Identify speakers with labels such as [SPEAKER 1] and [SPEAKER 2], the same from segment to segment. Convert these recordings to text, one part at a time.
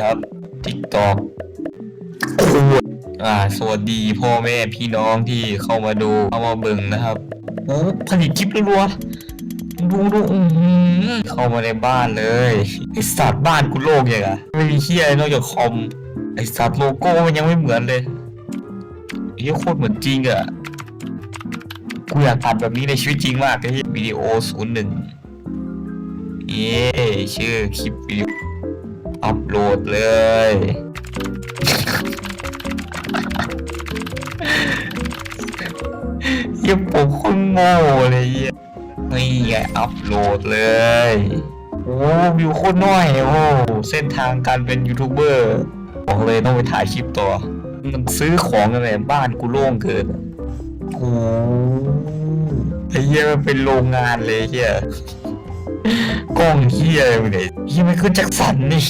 [SPEAKER 1] ครับ TikTok อ่า สวัสดีพ่อแม่พี่น้องที่เข้ามาดูเข้ามาเบิ่งนะครับโอ้ผลิตคลิปรัวๆดูดูอื้อหือเข้ามาในบ้านเลยไอสัตว์บ้านกูโลกยังอะไม่มีเฮียอะไรนอกจากคอมไอสัตว์โลโก้มันยังไม่เหมือนเลยเฮียโคตรเหมือนจริงอะกูอยากตัดแบบนี้ในชีวิตจริงมากเลยวิดีโอศูนย์หนึ่งเย้ชื่อคลิปวิดีโอ อัพโหลดเลยเหี้ยผมคนโง่เลยเหี้ยนี่ไงอัพโหลดเลย โอ้วิวโคตรน้อยโอ้เส้นทางการเป็นยูทูบเบอร์บอกเลยต้องไปถ่ายคลิปต่อ มันซื้อของกันเลยบ้านกูโล่งเกินโอ้ไอ้เหี้ยมันเป็นโรงงานเลยเหี้ย กล้องเหี้ยอะไรมึงเนี่ยเหี้ยไม่ขึ้นจากสันนี่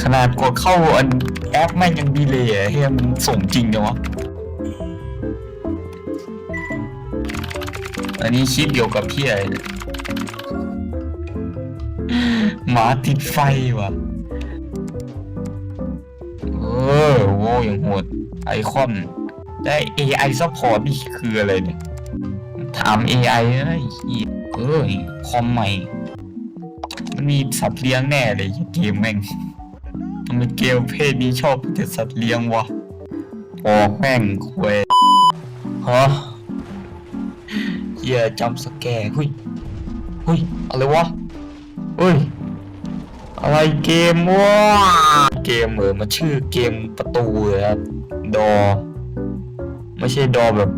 [SPEAKER 1] ขนาดกดเข้าอันแอปแม่งยังดีเลยอะเฮียมันส่งจริงจังวะอันนี้คลิปเกี่ยวกับที่อะไรเนี่ยหมาติดไฟว่ะเออโว้อย่างโหดไอคอนได้ AI support นี่คืออะไรเนี่ย ถาม AI นะไอ้เหี้ยเออคอมใหม่ มันมีสัตว์เลี้ยงแน่เลยเกมแม่งทำไมเกมเพศนี้ชอบแต่สัตว์เลี้ยงวะออกแม่งควยฮะเฮียจำสแกร์เฮ้ยเฮ้ยอะไรวะเฮ้ยอะไรเกมวะเกมเหมือนมันชื่อเกมประตูเลยครับดอ ไม่ใช่ดอแบบ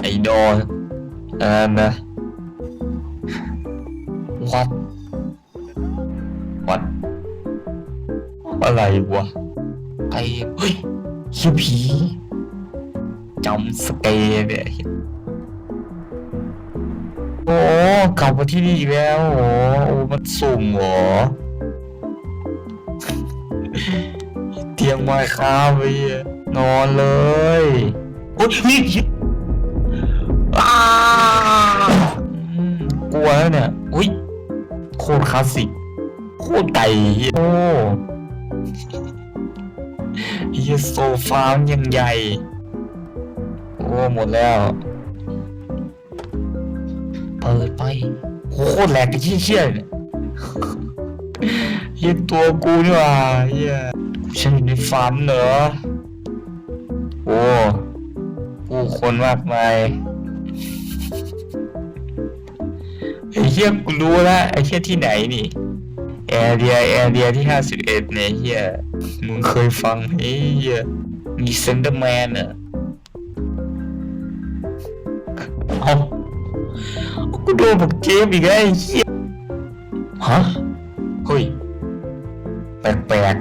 [SPEAKER 1] ไอ้ดอ อันนั้นะ what what อะไรวะไอเฮ้ยคิวผีจำสเกร์เนี่ยโอ้กลับมาที่นี่อีกแล้วโอ้โอ้มันสุ่มเหรอเตียงไม้ค้าไปนอนเลยโอ้ย วแล้วเนี่ย อุ้ยโคตรคลาสสิกโคตรไก่เหี้ยโอ้เฮียโซฟามันยังใหญ่ โอ้ หมดแล้ว เปิดไปโคตรแหลกเชี่ยเชี่ยเนี่ยเฮียตัวกูนี่ว่าเฮียฉันอยู่ในฝันเหรอ โอ้ผู้คนมากมาย เฮียกูรู้แล้วไอ้เฮียที่ไหนนี่แอร์เรียแอร์เรียที่ห้าสิบเอ็ดเนี่ยเฮียมึงเคยฟังไหมเฮียมีเซนเดอร์แมนอะเอากูโดนบอกเจมอีกไอ้เฮียฮะเฮ้ยแปลก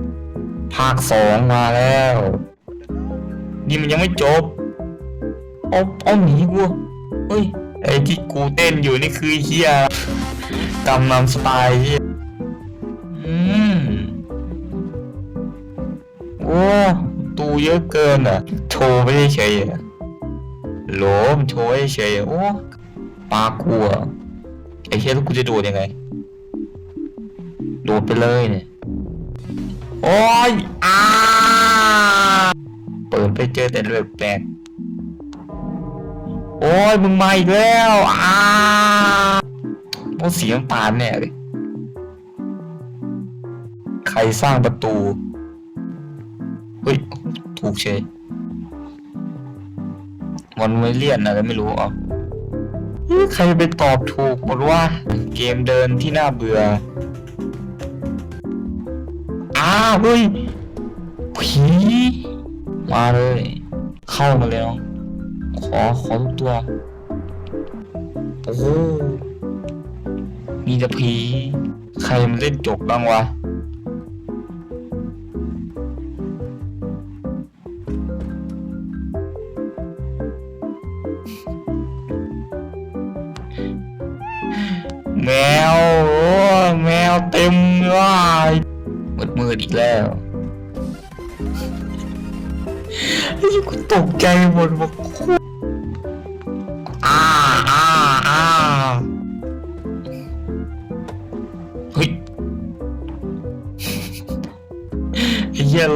[SPEAKER 1] ๆภาคสองมาแล้ว นี่มันยังไม่จบเอาเอาหนีกูเฮ้ย ไอ้ที่กูเต้นอยู่นี่คือเฮียกำนำสไตล์เฮียอืมโอ้ตูเยอะเกินอะ โชว์ไม่ได้เฉยโหลมโชว์ไม่ได้เฉยโอ้ปากูอะไอ้เชี่ยแล้วกูจะโดดยังไง โดดไปเลยเนี่ย โอ้ยอ้าเปิดไปเจอแต่เรื่องแปลก อ้ยมึงมาอีกแล้วอ้าโอ้เสียงปานแน่เลยใครสร้างประตู เฮ้ย ถูกเชยวันไม่เลี่ยนอะไรไม่รู้อะใครไปตอบถูกหมดว่า เกมเดินที่น่าเบื่อ อ้าวเฮ้ยผีมาเลย เข้ามาแล้วขอ ขอทุกตัว โอ้โหมีแต่ผี ใครมันเล่นจบบ้างวะ แมว แมวเต็มเลยมืดมืดอีกแล้วไอ้กูตกใจหมดบอก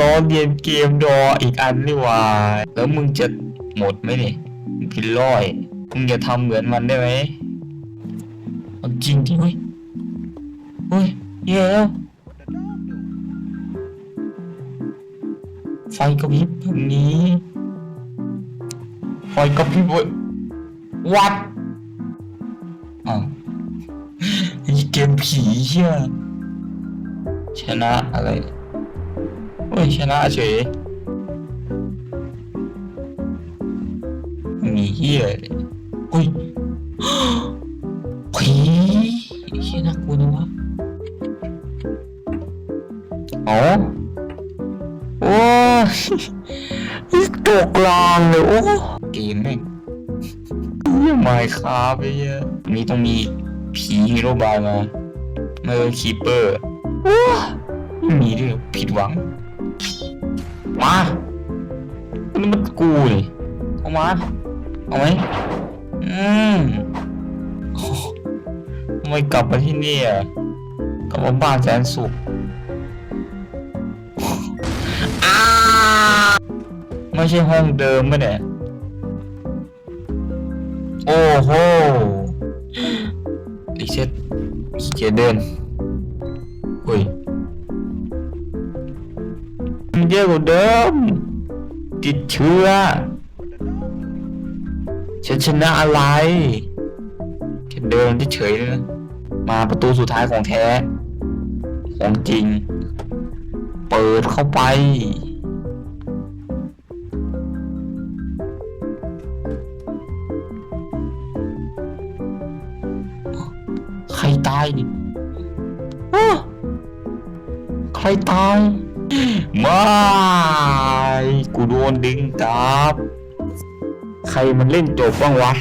[SPEAKER 1] ล้อเรียนเกมดออีกอันนี่ว่าแล้วมึงจะหมดไหมเนี่ยมึงพินร้อยมึงจะทำเหมือนมันได้ไหมจริงดิเว้ยเฮ้ยเหี้ยแล้วไฟกระพริบแบบนี้ไฟกระพริบเว้ยวัดอ้าวไอเกมผีเชี่ยชนะอะไร เฮ้ยชนะเฉยมีเฮียเลยเฮ้ยผีเฮียน่ากลัวนะวะอ๋อโอ้ยตกลางเลยโอ้เกมแม่งเยี่ยมายครับไอ้เหี้ยมีต้องมีผีฮีโร่บายมาเมอร์คีเปอร์โอ้ไม่มีด้วยผิดหวัง มานี่มันกูนี่เอามา เอาไหมอืมทำไมกลับมาที่นี่อะกลับมาบ้านแสนสุขไม่ใช่ห้องเดิมไม่เนี่ยโอ้โหรีเซ็ตขี้เกียจเดินเฮ้ย เยอะกว่าเดิม ติดเชื้อ ฉันชนะอะไรแค่เดินเฉยเลยมาประตูสุดท้ายของแท้ ของจริง เปิดเข้าไป ใครตายนี่ใครตาย ไม่กูโดนดึงกลับ ใครมันเล่นจบบ้างวะ